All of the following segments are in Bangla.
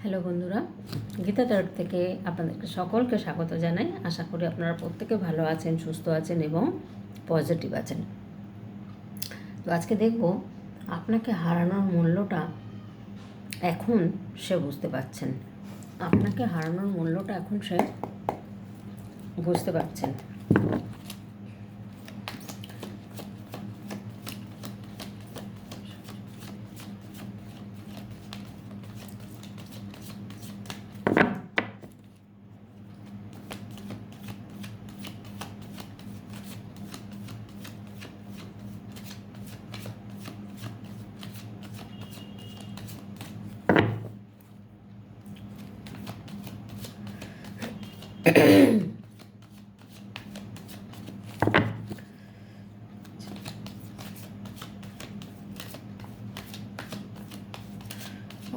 হ্যালো বন্ধুরা, গীতা টারট থেকে আপনাদেরকে সকলকে স্বাগত জানাই। আশা করি আপনারা প্রত্যেকে ভালো আছেন, সুস্থ আছেন এবং পজিটিভ আছেন। তো আজকে দেখব আপনাকে হারানোর মূল্যটা এখন সে বুঝতে পারছেন। আপনাকে হারানোর মূল্যটা এখন সে বুঝতে পারছেন।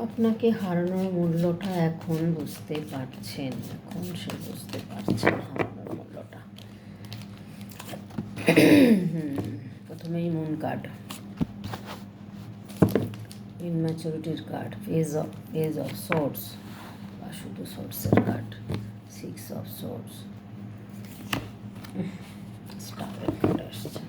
আপনাকে হারানোর মূল্যটা এখন বুঝতে পারছেন, এখন সে বুঝতে পারছেন হারানোর মূল্যটা। প্রথমেই মন card ইনম্যাচুরিটির card page of page of source বা শুধু সোর্সের কার্ড সিক্স অফ সোর্স স্টারের কার্ড আসছে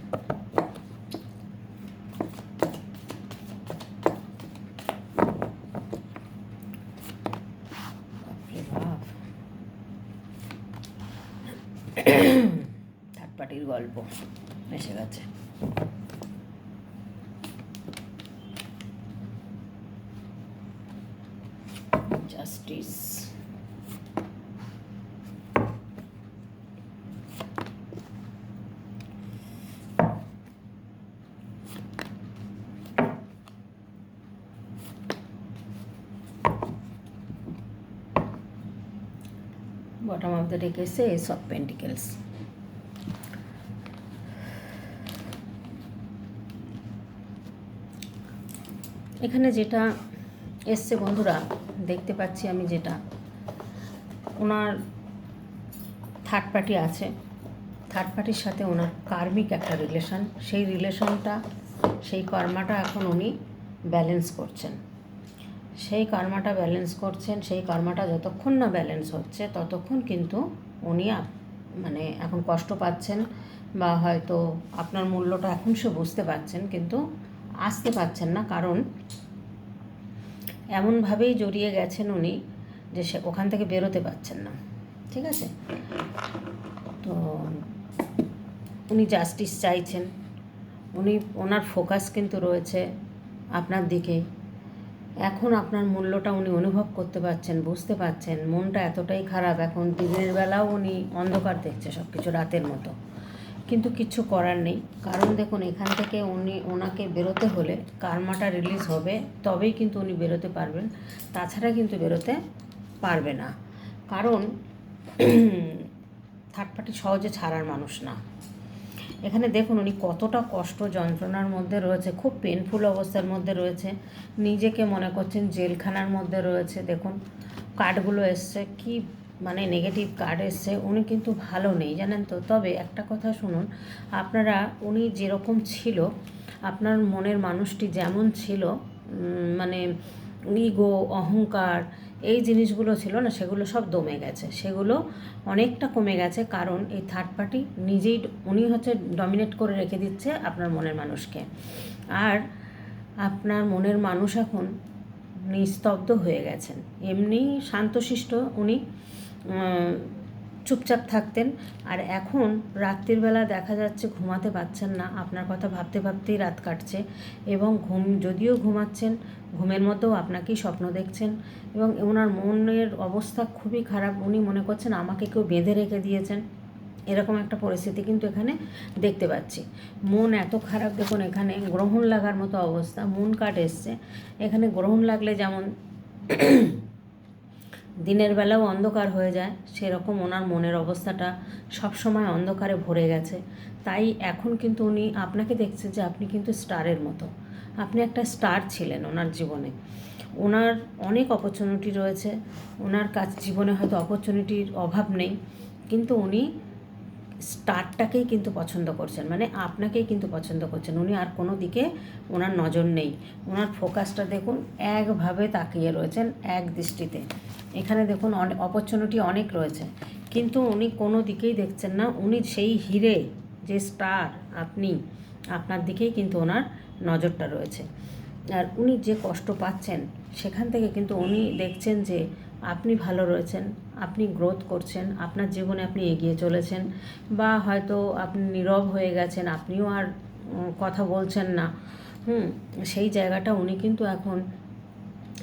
থার্ড পার্টির গল্প এসে গেছে justice bottom of the deck is ace of pentacles. এখানে যেটা এসছে বন্ধুরা, দেখতে পাচ্ছি আমি যেটা। ওনার থার্ড পার্টি আছে। থার্ড পার্টির সাথে ওনার কার্মিক একটা রিলেশন সেই রিলেশনটা সেই কর্মাটা এখন উনি ব্যালেন্স করছেন। সেই কর্মাটা ব্যালেন্স করছেন, সেই কর্মাটা যতক্ষণ না ব্যালেন্স হচ্ছে, ততক্ষণ কিন্তু উনি মানে এখন কষ্ট পাচ্ছেন বা হয়তো আপনার মূল্যটা এখন সে বুঝতে পারছেন, কিন্তু আসতে পারছেন না। কারণ এমনভাবেই জড়িয়ে গেছেন উনি যে সে ওখান থেকে বেরোতে পারছেন না। ঠিক আছে? তো উনি জাস্টিস চাইছেন। উনি, ওনার ফোকাস কিন্তু রয়েছে আপনার দিকে। এখন আপনার মূল্যটা উনি অনুভব করতে পারছেন, বুঝতে পারছেন। মনটা এতটাই খারাপ, এখন দিনের বেলাও উনি অন্ধকার দেখছে সব কিছু রাতের মতো। কিন্তু কিছু করার নেই। কারণ দেখুন, এখান থেকে উনি ওনাকে বেরোতে হলে কার্মাটা রিলিজ হবে, তবেই কিন্তু উনি বেরোতে পারবেন। তাছাড়া কিন্তু বেরোতে পারবে না। কারণ থার্ড পার্টি সহজে ছাড়ার মানুষ না। এখানে দেখুন উনি কতটা কষ্ট যন্ত্রণার মধ্যে রয়েছে, খুব পেনফুল অবস্থার মধ্যে রয়েছে। নিজেকে মনে করছেন জেলখানার মধ্যে রয়েছে, দেখুন। কার্ডগুলো এসছে, কি মানে নেগেটিভ কার্ড এসছে, উনি কিন্তু ভালো নেই, জানেন তো। তবে একটা কথা শুনুন, আপনারা, উনি যেরকম ছিল, আপনার মনের মানুষটি যেমন ছিল মানে ইগো অহংকার এই জিনিসগুলো ছিল না, সেগুলো সব দমে গেছে। সেগুলো অনেকটা কমে গেছে কারণ এই থার্ড পার্টি নিজেই উনি হচ্ছে ডমিনেট করে রেখে দিচ্ছে আপনার মনের মানুষকে। আর আপনার মনের মানুষ এখন নিস্তব্ধ হয়ে গেছেন। এমনি শান্তশিষ্ট উনি চুপচাপ থাকতেন। আর এখন রাত্রির বেলা দেখা যাচ্ছে ঘুমাতে পারছেন না। আপনার কথা ভাবতে ভাবতেই রাত কাটছে এবং ঘুম, যদিও ঘুমাচ্ছেন, ঘুমের মধ্যেও আপনাকেই স্বপ্ন দেখছেন এবং ওনার মনের অবস্থা খুবই খারাপ। উনি মনে করছেন আমাকে কেউ বেঁধে রেখে দিয়েছেন। এরকম একটা পরিস্থিতি কিন্তু এখানে দেখতে পাচ্ছি। মন এত খারাপ, দেখুন এখানে গ্রহণ লাগার মতো অবস্থা। মন কাট এসছে। এখানে গ্রহণ লাগলে যেমন দিনের বেলাও অন্ধকার হয়ে যায়, সেরকম ওনার মনের অবস্থাটা সবসময় অন্ধকারে ভরে গেছে। তাই এখন কিন্তু উনি আপনাকে দেখছে যে আপনি কিন্তু স্টারের মতো। আপনি একটা স্টার ছিলেন ওনার জীবনে। ওনার অনেক অপরচুনিটি রয়েছে। ওনার কাজ জীবনে হয়তো অপরচুনিটির অভাব নেই। কিন্তু উনি স্টারটাকেই কিন্তু পছন্দ করছেন মানে আপনাকেই কিন্তু পছন্দ করছেন। উনি আর কোনো দিকে ওনার নজর নেই। ওনার ফোকাসটা দেখুন, একভাবে তাকিয়ে রয়েছেন এক দৃষ্টিতে। এখানে দেখুন অনেক অপরচুনিটি অনেক রয়েছে। কিন্তু উনি কোনো দিকেই দেখছেন না, উনি সেই হিরে, যে স্টার আপনি, আপনার দিকেই কিন্তু ওনার নজরটা রয়েছে। আর উনি যে কষ্ট পাচ্ছেন, সেখান থেকে কিন্তু উনি দেখছেন যে আপনি ভালো রয়েছেন, আপনি গ্রোথ করছেন, আপনার জীবনে আপনি এগিয়ে চলেছেন বা হয়তো আপনি নীরব হয়ে গেছেন, আপনিও আর কথা বলছেন না। হুম, সেই জায়গাটা উনি কিন্তু এখন,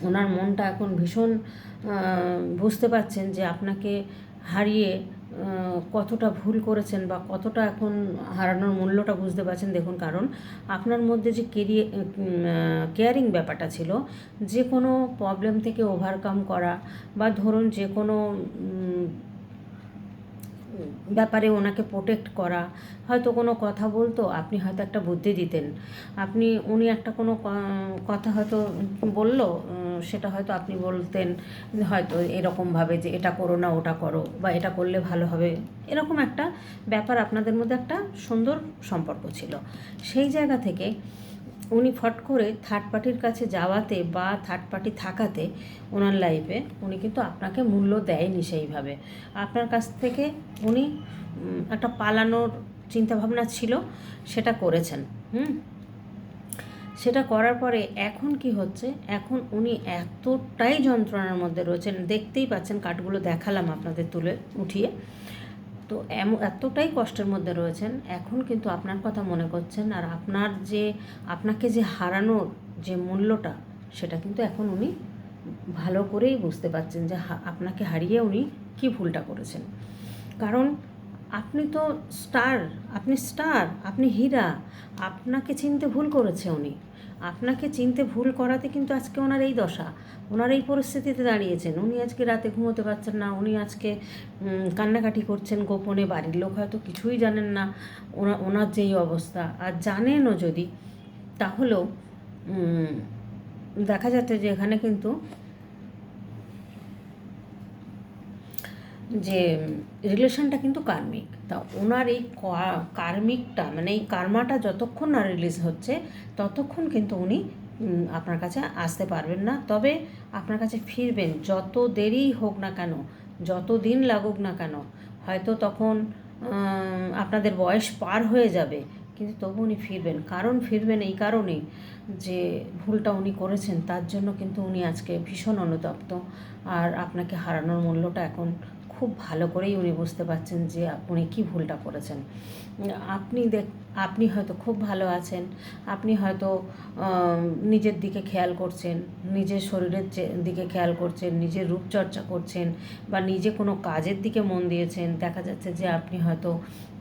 ওনার মনটা এখন ভীষণ বুঝতে পারছেন যে আপনাকে হারিয়ে কতটা ভুল করেছেন বা কতটা এখন হারানোর মূল্যটা বুঝতে পারছেন? দেখুন, কারণ আপনার মধ্যে যে কেরিয়ে কেয়ারিং ব্যাপারটা ছিল, যে কোনো প্রবলেম থেকে ওভারকাম করা বা ধরুন যে কোনো ব্যাপারে ওনাকে প্রোটেক্ট করা। হয়তো কোনো কথা বলতো, আপনি হয়তো একটা বুদ্ধি দিতেন। আপনি, উনি একটা কোনো কথা হয়তো বলল সেটা হয়তো আপনি বলতেন হয়তো এরকমভাবে যে এটা করো না, ওটা করো বা এটা করলে ভালো হবে। এরকম একটা ব্যাপার আপনাদের মধ্যে একটা সুন্দর সম্পর্ক ছিল। সেই জায়গা থেকে উনি ফট করে থার্ড পার্টির কাছে যাওয়াতে বা থার্ড পার্টি থাকাতে ওনার লাইফে উনি কিন্তু আপনাকে মূল্য দেয়নি সেইভাবে। আপনার কাছ থেকে উনি একটা পালানোর চিন্তাভাবনা ছিল, সেটা করেছেন। হুম? সেটা করার পরে এখন কি হচ্ছে? এখন উনি এতটাই যন্ত্রণার মধ্যে রয়েছেন, দেখতেই পাচ্ছেন, কাঠগুলো দেখালাম আপনাদের তুলে উঠিয়ে। তো এমন, এতটাই কষ্টের মধ্যে রয়েছেন, এখন কিন্তু আপনার কথা মনে করছেন আর আপনার যে, আপনাকে যে হারানোর যে মূল্যটা, সেটা কিন্তু এখন উনি ভালো করেই বুঝতে পারছেন যে আপনাকে হারিয়ে উনি কী ভুলটা করেছেন। কারণ আপনি তো স্টার, আপনি স্টার, আপনি হীরা, আপনাকে চিনতে ভুল করেছে উনি। আপনাকে চিনতে ভুল করাতে কিন্তু আজকে ওনার এই দশা। ওনার এই পরিস্থিতিতে দাঁড়িয়েছেন। উনি আজকে রাতে ঘুমোতে পারছেন না। উনি আজকে কান্নাকাটি করছেন গোপনে। বাড়ির লোক হয়তো কিছুই জানেন না। ওনা, ওনার যেই অবস্থা। আর জানেনও যদি, তাহলেও দেখা যাচ্ছে যে এখানে কিন্তু যে রিলেশনটা কিন্তু কার্মিক। তা ওনার এই কার্মিকটা মানে এই কার্মাটা যতক্ষণ না রিলিজ হচ্ছে, ততক্ষণ কিন্তু উনি আপনার কাছে আসতে পারবেন না। তবে আপনার কাছে ফিরবেন, যত দেরি হোক না কেন, যত দিন লাগুক না কেন, হয়তো তখন আপনাদের বয়স পার হয়ে যাবে, কিন্তু তবু উনি ফিরবেন। কারণ ফিরবেন এই কারণেই যে ভুলটা উনি করেছেন, তার জন্য কিন্তু উনি আজকে ভীষণ অনুতপ্ত। আর আপনাকে হারানোর মূল্যটা এখন খুব ভালো করেই উনি বুঝতে পারছেন যে উনি কী ভুলটা করেছেন। আপনি দেখ, আপনি হয়তো খুব ভালো আছেন, আপনি হয়তো নিজের দিকে খেয়াল করছেন, নিজের শরীরের দিকে খেয়াল করছেন, নিজের রূপচর্চা করছেন, বা নিজে কোনো কাজের দিকে মন দিয়েছেন, দেখা যাচ্ছে যে আপনি হয়তো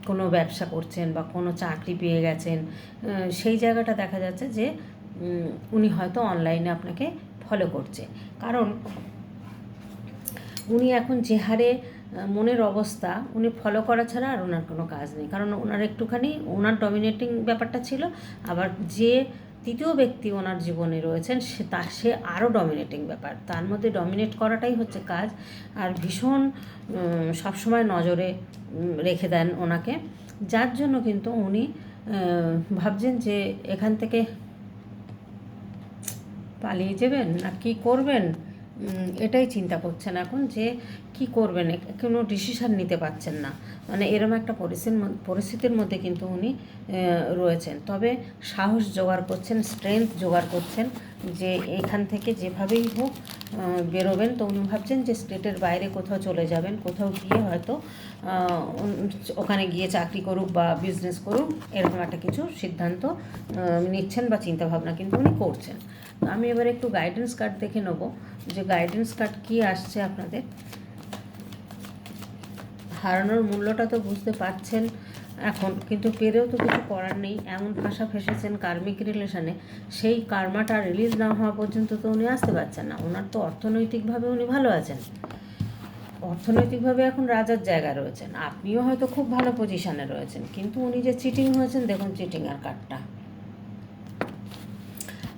কোনো ব্যবসা করছেন বা কোনো চাকরি পেয়ে গেছেন সেই জায়গাটা দেখা যাচ্ছে যে উনি হয়তো অনলাইনে আপনাকে ফলো করছে। কারণ উনি এখন যে হারে মনের অবস্থা, উনি ফলো করা ছাড়া আর ওনার কোনো কাজ নেই। কারণ ওনার একটুখানি, ওনার ডমিনেটিং ব্যাপারটা ছিল, আবার যে তৃতীয় ব্যক্তি ওনার জীবনে রয়েছেন, সে তা, সে আরও ডমিনেটিং ব্যাপার। তার মধ্যে ডমিনেট করাটাই হচ্ছে কাজ, আর ভীষণ সবসময় নজরে রেখে দেন ওনাকে। যার জন্য কিন্তু উনি ভাবছেন যে এখান থেকে পালিয়ে যাবেন না কি করবেন? এটাই চিন্তা করছেন এখন যে কি করবেন? কোনো ডিসিশান নিতে পারছেন না। মানে এরকম একটা পরিস্থিতির মধ্যে কিন্তু উনি রয়েছেন। তবে সাহস জোগাড় করছেন স্ট্রেংথ জোগাড় করছেন যে এখান থেকে যেভাবেই হোক বেরোবেন। তো উনি ভাবছেন যে স্টেটের বাইরে কোথাও চলে যাবেন, কোথাও গিয়ে হয়তো ওখানে গিয়ে চাকরি করুক বা বিজনেস করুক, এরকম একটা কিছু সিদ্ধান্ত নিচ্ছেন বা চিন্তাভাবনা কিন্তু উনি করছেন। তো আমি এবার একটু গাইডেন্স কার্ড দেখে নেব যে গাইডেন্স কার্ড কী আসছে আপনাদের। হারানোর মূল্যটা তো বুঝতে পারছেন এখন, কিন্তু পেরেও তো কিছু করার নেই। এমন ভাষা ফেসেছেন কার্মিক রিলেশনে সেই কার্মাটা রিলিজ না হওয়া পর্যন্ত তো উনি আসতে পারছেন না। ওনার তো অর্থনৈতিকভাবে উনি ভালো আছেন। অর্থনৈতিকভাবে এখন রাজার জায়গা রয়েছেন। আপনিও হয়তো খুব ভালো পজিশনে রয়েছেন। কিন্তু উনি যে চিটিং হয়েছেন, দেখুন চিটিং আর কার্ডটা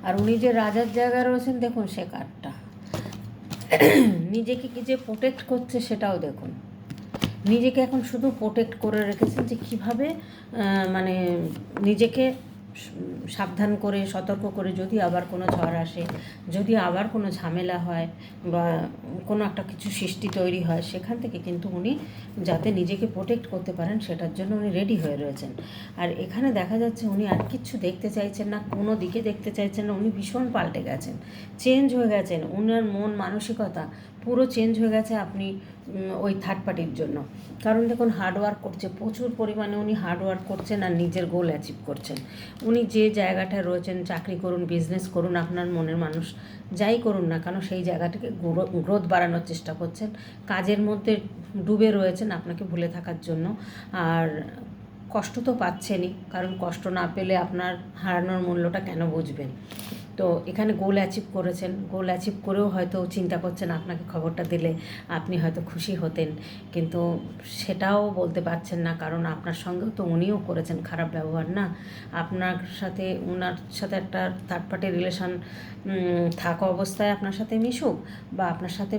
আর উনি যে রাজার জায়গায় রয়েছেন, দেখুন সে কার্ডটা নিজেকে কি যে প্রোটেক্ট করছে সেটাও দেখুন। নিজেকে এখন শুধু প্রোটেক্ট করে রেখেছেন যে কীভাবে মানে নিজেকে সাবধান করে, সতর্ক করে যদি আবার কোনো ঝড় আসে, যদি আবার কোনো ঝামেলা হয় বা কোনো একটা কিছু সৃষ্টি তৈরি হয়, সেখান থেকে কিন্তু উনি যাতে নিজেকে প্রোটেক্ট করতে পারেন, সেটার জন্য উনি রেডি হয়ে রয়েছেন। আর এখানে দেখা যাচ্ছে উনি আর কিচ্ছু দেখতে চাইছেন না, কোনো দিকে দেখতে চাইছেন না, উনি ভীষণ পাল্টে গেছেন চেঞ্জ হয়ে গেছেন। উনার মন, মানসিকতা পুরো চেঞ্জ হয়ে গেছে আপনি ওই থার্ড পার্টির জন্য। কারণ দেখুন হার্ডওয়ার্ক করছে, প্রচুর পরিমাণে উনি হার্ডওয়ার্ক করছেন আর নিজের গোল অ্যাচিভ করছেন। উনি যে জায়গাটায় রয়েছেন, চাকরি করুন বিজনেস করুন, আপনার মনের মানুষ যাই করুন না কেন, সেই জায়গাটাকে গ্রোথ বাড়ানোর চেষ্টা করছেন। কাজের মধ্যে ডুবে রয়েছেন আপনাকে ভুলে থাকার জন্য। আর কষ্ট তো পাচ্ছেনই, কারণ কষ্ট না পেলে আপনার হারানোর মূল্যটা কেন বুঝবেন? তো এখানে গোল অ্যাচিভ করেছেন। গোল অ্যাচিভ করেও হয়তো চিন্তা করছেন, আপনাকে খবরটা দিলে আপনি হয়তো খুশি হতেন। কিন্তু সেটাও বলতে পারছেন না, কারণ আপনার সঙ্গেও তো উনিও করেছেন খারাপ ব্যবহার, না? আপনার সাথে ওনার সাথে একটা থার্ড পার্টি রিলেশন থাকা অবস্থায় আপনার সাথে মিশুক বা আপনার সাথে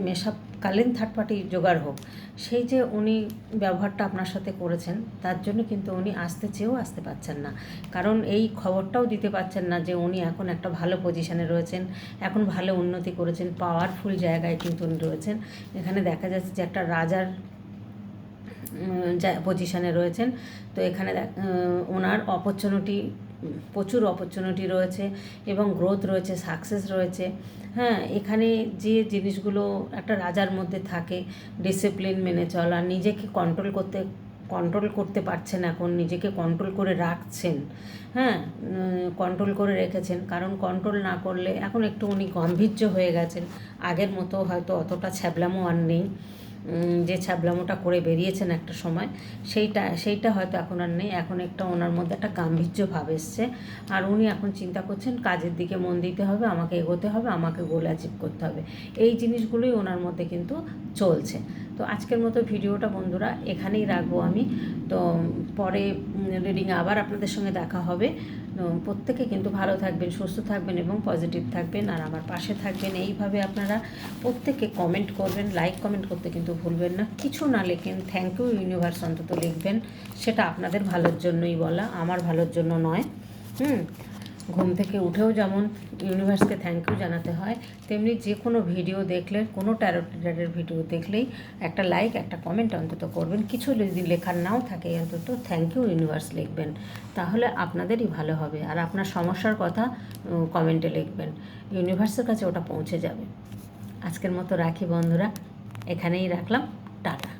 মেশাকালীন থার্ড পার্টি জোগাড় হোক, সেই যে উনি ব্যবহারটা আপনার সাথে করেছেন, তার জন্য কিন্তু উনি আসতে চেয়েও আসতে পারছেন না। কারণ এই খবরটাও দিতে পারছেন না যে উনি এখন একটা ভালো পজিশানে রয়েছেন, এখন ভালো উন্নতি করেছেন পাওয়ারফুল জায়গায় কিন্তু উনি রয়েছেন। এখানে দেখা যাচ্ছে যে একটা রাজার পজিশানে রয়েছেন। তো এখানে ওনার অপরচুনিটি প্রচুর অপরচুনিটি রয়েছে এবং গ্রোথ রয়েছে সাকসেস রয়েছে। হ্যাঁ এখানে যে জিনিসগুলো একটা রাজার মধ্যে থাকে ডিসিপ্লিন মেনে চলা, নিজেকে কন্ট্রোল করতে কন্ট্রোল করতে পারছেন এখন, নিজেকে কন্ট্রোল করে রাখছেন হ্যাঁ কন্ট্রোল করে রেখেছেন। কারণ কন্ট্রোল না করলে এখন একটু উনি গম্ভীর্য হয়ে গেছেন। আগের মতো হয়তো অতটা ছ্যাবলামো আর নেই। যে ছ্যাবলামোটা করে বেরিয়েছেন একটা সময়, সেইটা সেইটা হয়তো এখন আর নেই। এখন একটা ওনার মধ্যে একটা গাম্ভীর্য ভাব এসছে। আর উনি এখন চিন্তা করছেন, কাজের দিকে মন দিতে হবে, আমাকে এগোতে হবে, আমাকে গোল অ্যাচিভ করতে হবে। এই জিনিসগুলোই ওনার মধ্যে কিন্তু চলছে। তো আজকের মতো ভিডিওটা বন্ধুরা, এখানেই রাখব আমি। তো পরে রিডিংয়ে আবার আপনাদের সঙ্গে দেখা হবে। প্রত্যেকে কিন্তু ভালো থাকবেন, সুস্থ থাকবেন এবং পজিটিভ থাকবেন। আর আমার পাশে থাকবেন। এইভাবে আপনারা প্রত্যেকে কমেন্ট করবেন লাইক কমেন্ট করতে কিন্তু ভুলবেন না। কিছু না লেখেন থ্যাংক ইউ ইউনিভার্স অন্তত লিখবেন। সেটা আপনাদের ভালোর জন্যই বলা, আমার ভালোর জন্য নয়। হুম? ঘুম থেকে উঠেও যেমন ইউনিভার্সকে থ্যাংক ইউ জানাতে হয়, তেমনি যে কোনো ভিডিও দেখলে, কোনো ট্যারো টিডারের ভিডিও দেখলেই একটা লাইক একটা কমেন্ট অন্তত করবেন। কিছু যদি লেখার নাও থাকে, অন্তত থ্যাংক ইউ ইউনিভার্স লিখবেন। তাহলে আপনাদেরই ভালো হবে। আর আপনার সমস্যার কথা কমেন্টে লিখবেন। ইউনিভার্সের কাছে ওটা পৌঁছে যাবে। আজকের মতো রাখি বন্ধুরা। এখানেই রাখলাম। টাটা।